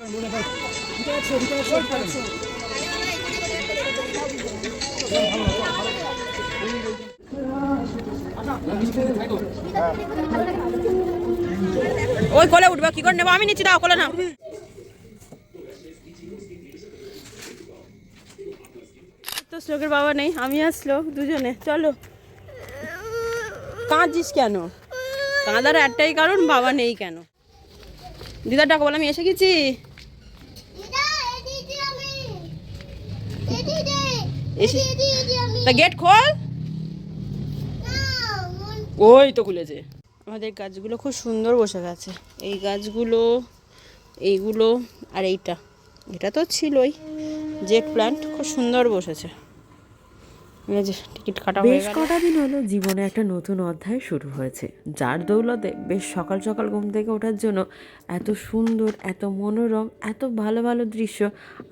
ওই কোলে উঠবে, কি করে নেব? আমি নিচে দাও, কোলে না তো শ্লোকের বাবা নেই, আমি আসলো দুজনে, চলো। কাঁদছিস কেন? কাঁদার একটাই কারণ, বাবা নেই কেন? দিদার ডাকো, বলে, আমি এসে গেছি? এসে তা গেট খোল। ওই তো খুলেছে। আমাদের গাছগুলো খুব সুন্দর বসে গেছে। এই গাছগুলো এইগুলো আর এইটা। এটা তো ছিলই। জেট প্ল্যান্ট খুব সুন্দর বসেছে। টিকিট কাটা বেশ কটা দিন হলো জীবনে একটা নতুন অধ্যায় শুরু হয়েছে। যার দৌলতে বেশ সকাল সকাল ঘুম থেকে ওঠার জন্য এত সুন্দর এত মনোরম এত ভালো ভালো দৃশ্য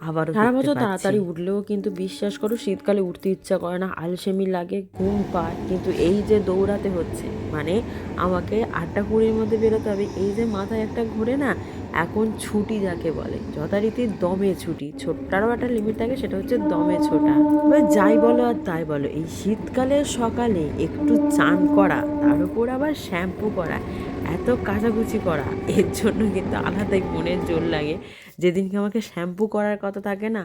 আবারও সারা বছর তাড়াতাড়ি উঠলেও কিন্তু বিশ্বাস করো শীতকালে উঠতে ইচ্ছা করে না আলসেমি লাগে ঘুম পায়। কিন্তু এই যে দৌড়াতে হচ্ছে মানে আমাকে আটটা কুড়ির মধ্যে বেরোতে হবে এই যে মাথায় একটা ঘুরে না এখন ছুটি যাকে বলে, যথারীতি দমে ছুটি। ছোট্টারও একটা লিমিট থাকে, সেটা হচ্ছে দমে ছোটা। এবার যাই বলো আর তাই বলো, এই শীতকালের সকালে একটু চান করা, তার উপর আবার শ্যাম্পু করা, এত কাচাকুচি করা, এর জন্য কিন্তু আলাদাই মনের জোর লাগে। যেদিনকে আমাকে শ্যাম্পু করার কথা থাকে না,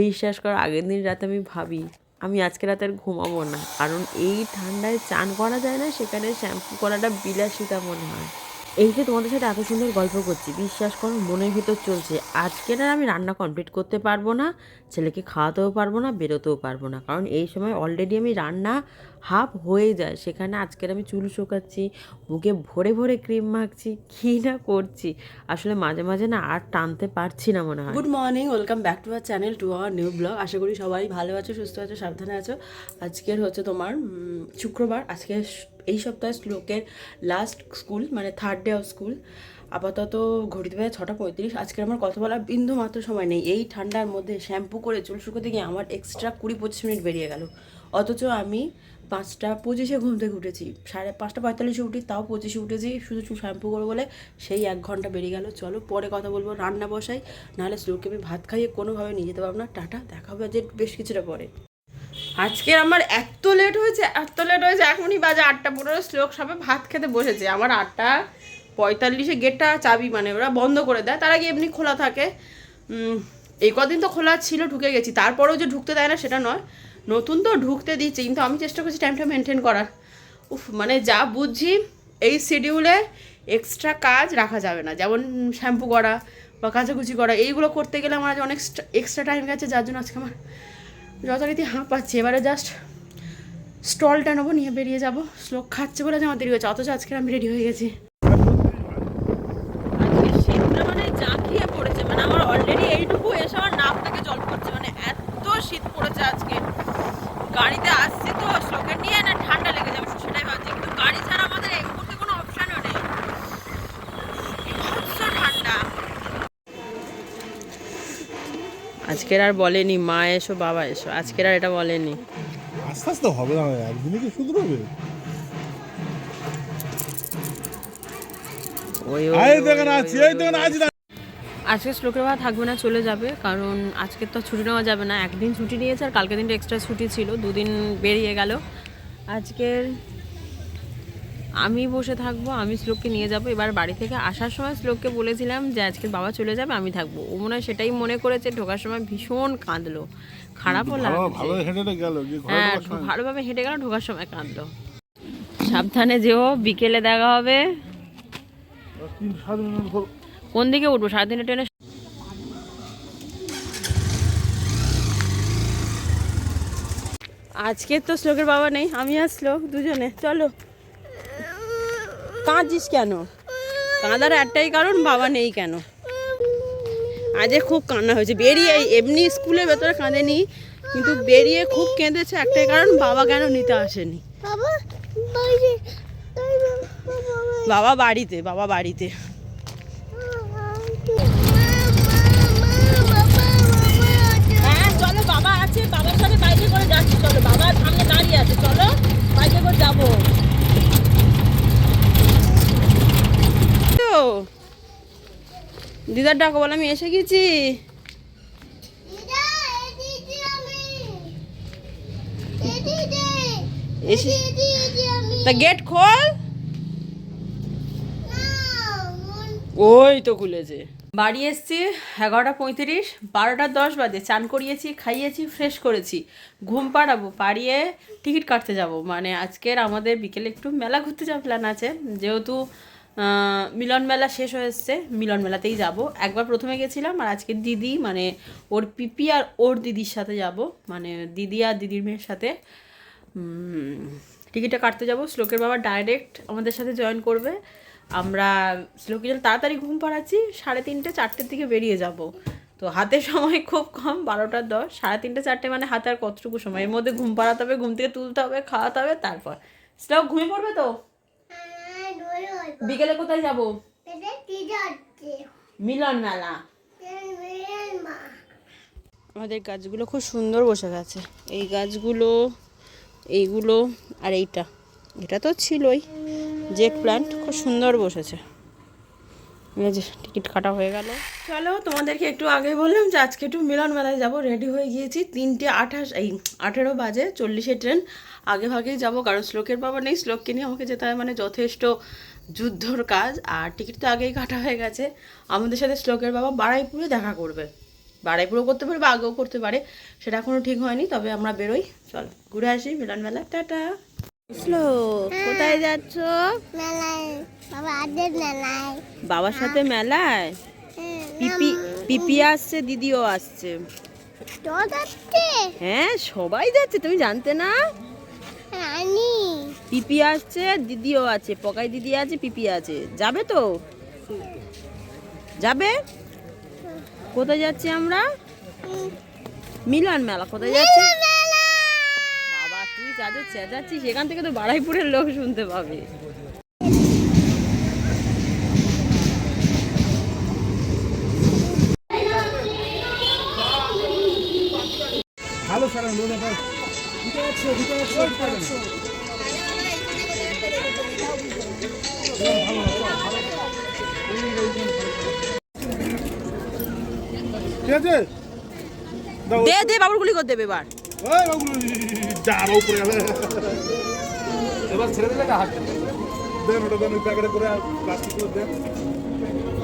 বিশ্বাস করো, আগের দিন রাতে আমি ভাবি, আমি আজকে রাতে আর ঘুমাবো না। কারণ এই ঠান্ডায় চান করা যায় না, সেখানে শ্যাম্পু করাটা বিলাসিতা মনে হয়। এই যে তোমাদের সাথে এত সুন্দর গল্প করছি, বিশ্বাস করো মনের ভিতর চলছে। আজকের আর আমি রান্না কমপ্লিট করতে পারব না, ছেলেকে খাওয়াতেও পারব না, বেরোতেও পারব না। কারণ এই সময় অলরেডি আমি রান্না হাফ হয়ে যায়, সেখানে আজকের আমি চুল শুকাচ্ছি, মুখে ভরে ভরে ক্রিম মাখছি, কী না করছি? আসলে মাঝে মাঝে না আর টানতে পারছি না মনে হয়। Good morning welcome back to our channel to our new blog আশা করি সবাই ভালো আছো, সুস্থ আছো, সাবধানে আছো। আজকের হচ্ছে তোমার শুক্রবার, আজকে এই সপ্তাহে শ্লোকের লাস্ট স্কুল মানে থার্ড ডে অফ স্কুল আপাতত ঘড়িতে বাজে ছটা পঁয়ত্রিশ। আজকে আমার কথা বলার বিন্দু মাত্র সময় নেই। এই ঠান্ডার মধ্যে শ্যাম্পু করে চুল শুকোতে গিয়ে আমার এক্সট্রা কুড়ি পঁচিশ মিনিট বেরিয়ে গেল। অথচ আমি পাঁচটা পঁচিশে ঘুম থেকে উঠেছি। সাড়ে পাঁচটা পঁয়তাল্লিশে উঠি, তাও পঁচিশে উঠেছি, শুধু চুল শ্যাম্পু করে বলে সেই এক ঘণ্টা বেরিয়ে গেল। চলো পরে কথা বলব, রান্না বসাই, নাহলে স্লোকে আমি ভাত খাইয়ে কোনোভাবে নিয়ে যেতে পারব না। টাটা, দেখা হবে যে বেশ কিছুটা পরে। আজকে আমার এত লেট হয়েছে, এত লেট হয়েছে, এখনই বাজে আটটা পনেরো, শ্লোক সবে ভাত খেতে বসেছে। আমার আটটা পঁয়তাল্লিশে গেটটা চাবি মানে ওরা বন্ধ করে দেয়। তার আগে এমনি খোলা থাকে। এই কদিন তো খোলা ছিল, ঢুকে গেছি। তারপরেও যে ঢুকতে দেয় না, সেটা নয়। নতুন তো ঢুকতে দিচ্ছে, কিন্তু আমি চেষ্টা করছি টাইমটা মেনটেন করার। উফ মানে যা বুঝছি এই শিডিউলে এক্সট্রা কাজ রাখা যাবে না। যেমন শ্যাম্পু করা বা কাচাকুচি করা, এইগুলো করতে গেলে আমার আজ অনেক এক্সট্রা টাইম গেছে, যার জন্য আজকে আমার যথারীতি হাঁপ পাচ্ছি। এবারে জাস্ট স্টলটা নেব, নিয়ে বেরিয়ে যাব। শ্লোক খাচ্ছে বলে আমার দেরি হয়েছে অথচ আজকে আমি রেডি হয়ে গেছি। মানে পড়েছে মানে আমার অলরেডি এইটুকু এসে আমার নাকটাকে জল পড়ছে মানে এত শীত পড়েছে আজকে গাড়িতে আসছি তো শ্লোকের নিয়ে না ঠান্ডা লেগে যাবে সেটাই ভাবছি কিন্তু গাড়ি ছাড়া আমাদের এই মুহূর্তে কোনো অপশানও নেই বিভৎস ঠান্ডা আজকের আর বলেনি মা এসো বাবা এসো আজকের আর এটা বলেনি। আস্তে আস্তে হবে না একদিনে কি শুধরবে আজকে শ্লোকের বাবা থাকবে না চলে যাবে কারণ আজকে তো ছুটি নেওয়া যাবে না একদিন ছুটি নিয়েছে আর কালকে দিনটা এক্সট্রা ছুটি ছিল দুদিন বেরিয়ে গেল। আজকের আমি বসে থাকব আমি শ্লোককে নিয়ে যাব। এবার বাড়ি থেকে আসার সময় শ্লোককে বলেছিলাম যে আজকে বাবা চলে যাবে আমি থাকব। ও মনে হয় সেটাই মনে করেছে ঢোকার সময় ভীষণ কাঁদলো। খারাপও ভালো লাগছে। ভালো হেঁটে হেঁটে গেল হ্যাঁ ভালোভাবে হেঁটে গেল ঢোকার সময় কাঁদলো। সাবধানে যেও বিকেলে দেখা হবে। কোন দিকে উঠবো? সাড়ে তিনটে ট্রেনে? আজকে তো শ্লোকের বাবা নেই আমি আর শ্লোক দুজনে। চলো। কাঁদছিস কেন? কাঁদার একটাই কারণ বাবা নেই কেন? আজকে খুব কান্না হয়েছে। বেরিয়ে এমনি স্কুলের ভেতরে কাঁদেনি কিন্তু বেরিয়ে খুব কেঁদেছে একটাই কারণ বাবা কেন নিতে আসেনি? বাবা বাড়িতে বাবা বাড়িতে। হ্যাঁ চলো বাবা আছে বাবার সাথে বাইকে করে যাচ্ছি চলো বাবা সামনে দাঁড়িয়ে আছে চলো বাইকে করে যাব। দিদার ডাকো বলে আমি এসে গেছি। তা গেট খোল। ওই তো খুলেছে। বাড়ি এসছি এগারোটা পঁয়ত্রিশ বারোটা দশ বাজে। চান করিয়েছি খাইয়েছি ফ্রেশ করেছি। ঘুম পাড়াবো পাড়িয়ে টিকিট কাটতে যাব। মানে আজকের আমাদের বিকেলে একটু মেলা ঘুরতে যাওয়ার প্ল্যান আছে। যেহেতু মিলন মেলা শেষ হয়ে এসছে, মিলন মেলাতেই যাব। একবার প্রথমে গেছিলাম আর আজকে দিদি মানে ওর পিপি আর ওর দিদির সাথে যাব মানে দিদি আর দিদির মেয়ের সাথে। টিকিটটা কাটতে যাব। শ্লোকের বাবা ডাইরেক্ট আমাদের সাথে জয়েন করবে। আমরা শ্লোকে যখন তাড়াতাড়ি ঘুম পাড়াচ্ছি, সাড়ে তিনটে, চারটের দিকে বেরিয়ে যাব। তো হাতে সময় খুব কম বারোটার দশ, সাড়ে তিনটে, চারটে মানে হাতে আর কতটুকু সময়? এর মধ্যে ঘুম পাড়াতে হবে, ঘুম থেকে তুলতে হবে, খাওয়াতে হবে, তারপর। শ্লোক, ঘুমিয়ে পড়বে তো? বিকেলে কোথায় যাব? মিলন মেলা। আমাদের গাছগুলো খুব সুন্দর বসে গেছে। এই গাছগুলো এইগুলো আর এইটা। এটা তো ছিলই। জেক প্ল্যান্ট খুব সুন্দর বসেছে। এই যে টিকিট কাটা হয়ে গেল। চলো তোমাদেরকে একটু আগে বললাম যে আজকে একটু মিলন মেলায় যাব। রেডি হয়ে গিয়েছি। তিনটে আঠাশ এই আঠেরো বাজে চল্লিশে ট্রেন। আগে ভাগেই যাব। কারণ শ্লোকের বাবা নেই। শ্লোককে নিয়ে আমাকে যেতে হয়। মানে যথেষ্ট যুদ্ধর কাজ আর টিকিট তো আগেই কাটা হয়ে গেছে। আমাদের সাথে শ্লোকের বাবা বাড়াইপুরে দেখা করবে। বাড়াইপুরও করতে পারে বা আগেও করতে পারে। সেটা এখনও ঠিক হয়নি তবে আমরা বেরোই। চল ঘুরে আসি মিলন মেলা। টাটা। শ্লোক কোথায় যাচ্ছ? মেলায় বাবা বাবার সাথে মেলায়? হ্যাঁ, পিপি পিপি আসছে দিদিও আসছে। হ্যাঁ সবাই যাচ্ছে তুমি জানতে না? রানী পিপি আসছে দিদিও আছে পকাই দিদি আছে পিপি আছে। যাবে তো? যাবে? কোথায় যাচ্ছি আমরা? মিলন মেলা কোথায় যাচ্ছে? বাবা তুই যাদের চেঁচাচ্ছিস সেখান থেকে তো বাড়াইপুরের লোক শুনতে পাবে। ভালো ঠিক আছে? দে দে বাবুর গুলি করে দেবে এবার। ওই বাবুল যা আরও উপরে এবার ছেড়ে দিলে হাত দেন। ওটা দেন ওই প্যাকেটে করে প্লাস্টিক করে দেন।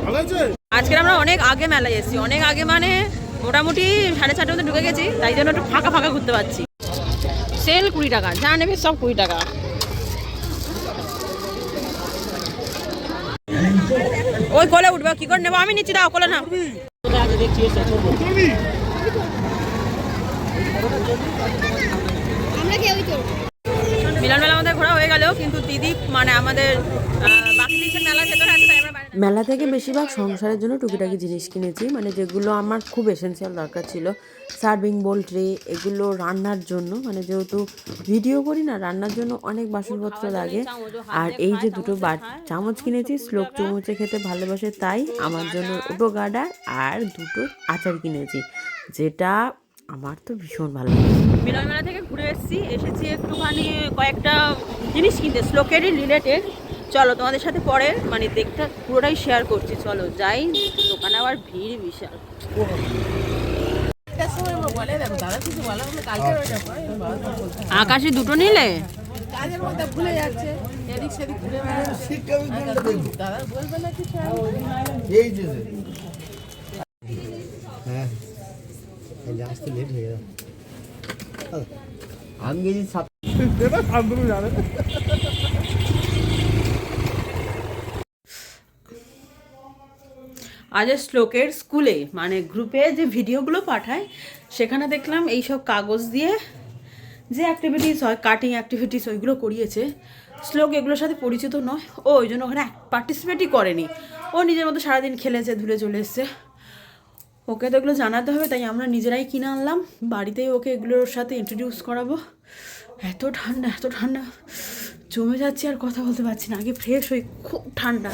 ভালো আছে আজকে আমরা অনেক আগে মেলায় এসেছি। অনেক আগে মানে মোটামুটি সাড়ে চারটার মধ্যে ঢুকে গেছি তাই জন্য একটু ফাঁকা ফাঁকা ঘুরতে পারছি। সেল কুড়ি টাকা যা নেবে সব কুড়ি টাকা। ওই কোলে উঠবে কি করে নেব? আমি নিচ্ছি দাও কোলে না আমরা কেউই চলবো মিলন মেলা আমাদের ঘোরা হয়ে গেল কিন্তু দিদি মানে আমাদের বাকি ভেতরে আছে মেলা থেকে বেশিরভাগ সংসারের জন্য টুকিটাকি জিনিস কিনেছি মানে যেগুলো আমার খুব এসেন্সিয়াল দরকার ছিল। সার্ভিং বোল ট্রে এগুলো রান্নার জন্য মানে যেহেতু ভিডিও করি না রান্নার জন্য অনেক বাসনপত্র লাগে। আর এই যে দুটো বাট চামচ কিনেছি স্লোক চামচে খেতে ভালোবাসে তাই আমার জন্য দুটো গার্ডার আর দুটো আচার কিনেছি যেটা আমার তো ভীষণ ভালো লাগে। মিলন মেলা থেকে ঘুরে এসেছি এসেছি একটুখানি কয়েকটা জিনিস কিনতে শ্লোকেরই রিলেটেড চলো তোমাদের সাথে পরে মানে দেখতে পুরোটাই শেয়ার করছি চলো যাই দোকানে আবার ভিড় বিশাল। আকাশে দুটো নিলে? এই যে যে। হ্যাঁ জানে আজ শ্লোকের স্কুলে মানে গ্রুপে যে ভিডিওগুলো পাঠায়, সেখানে দেখলাম এই সব কাগজ দিয়ে যে অ্যাক্টিভিটিস হয় কাটিং অ্যাক্টিভিটিস ওইগুলো করিয়েছে। শ্লোক এগুলোর সাথে পরিচিত নয়। ও ওই জন্য ওখানে পার্টিসিপেটই করেনি। ও নিজের মতো সারাদিন খেলেছে, ধুলে চলে এসছে। ওকে তো এগুলো জানাতে হবে তাই আমরা নিজেরাই কিনে আনলাম। বাড়িতেই ওকে এগুলোর সাথে ইন্ট্রোডিউস করাবো। এত ঠান্ডা এত ঠান্ডা। জমে যাচ্ছে আর কথা বলতে পারছি না আগে ফ্রেশ হই খুব ঠান্ডা।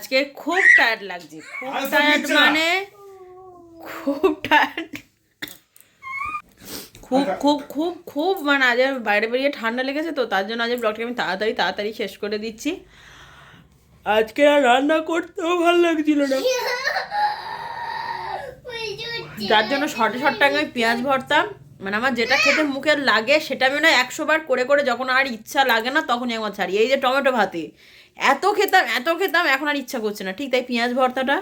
আজকে খুব টায়ার্ড লাগছে খুব টায়ার্ড মানে খুব টায়ার্ড খুব খুব খুব খুব মানে আজ বাইরে বেরিয়ে ঠান্ডা লেগেছে তো তার জন্য আজ ব্লগটা আমি তাড়াতাড়ি তাড়াতাড়ি শেষ করে দিচ্ছি। আজকে আর রান্না করতেও ভালো লাগছিল না। যার জন্য শর্টে শর্টে আমি পেঁয়াজ ভরতাম মানে আমার যেটা খেতে মুখে লাগে সেটা আমি না একশো বার করে করে যখন আর ইচ্ছা লাগে না তখনই একবার ছাড়ি। এই যে টমেটো ভাতে এত খেতাম এত খেতাম এখন আর ইচ্ছা করছে না। ঠিক তাই পেঁয়াজ ভর্তাটা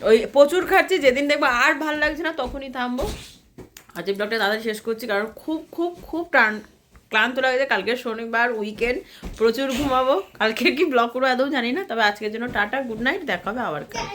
ওই প্রচুর খাচ্ছি যেদিন দেখব আর ভালো লাগছে না তখনই থামবো। আজ এই ব্লগটা তাড়াতাড়ি শেষ করছি কারণ খুব খুব খুব টান ক্লান্ত লাগছে কালকে শনিবার উইকেন্ড প্রচুর ঘুমাবো। কালকে কি ব্লগ করব এতও জানি না। তবে আজকের জন্য টাটা গুড নাইট দেখা হবে আবার কাল।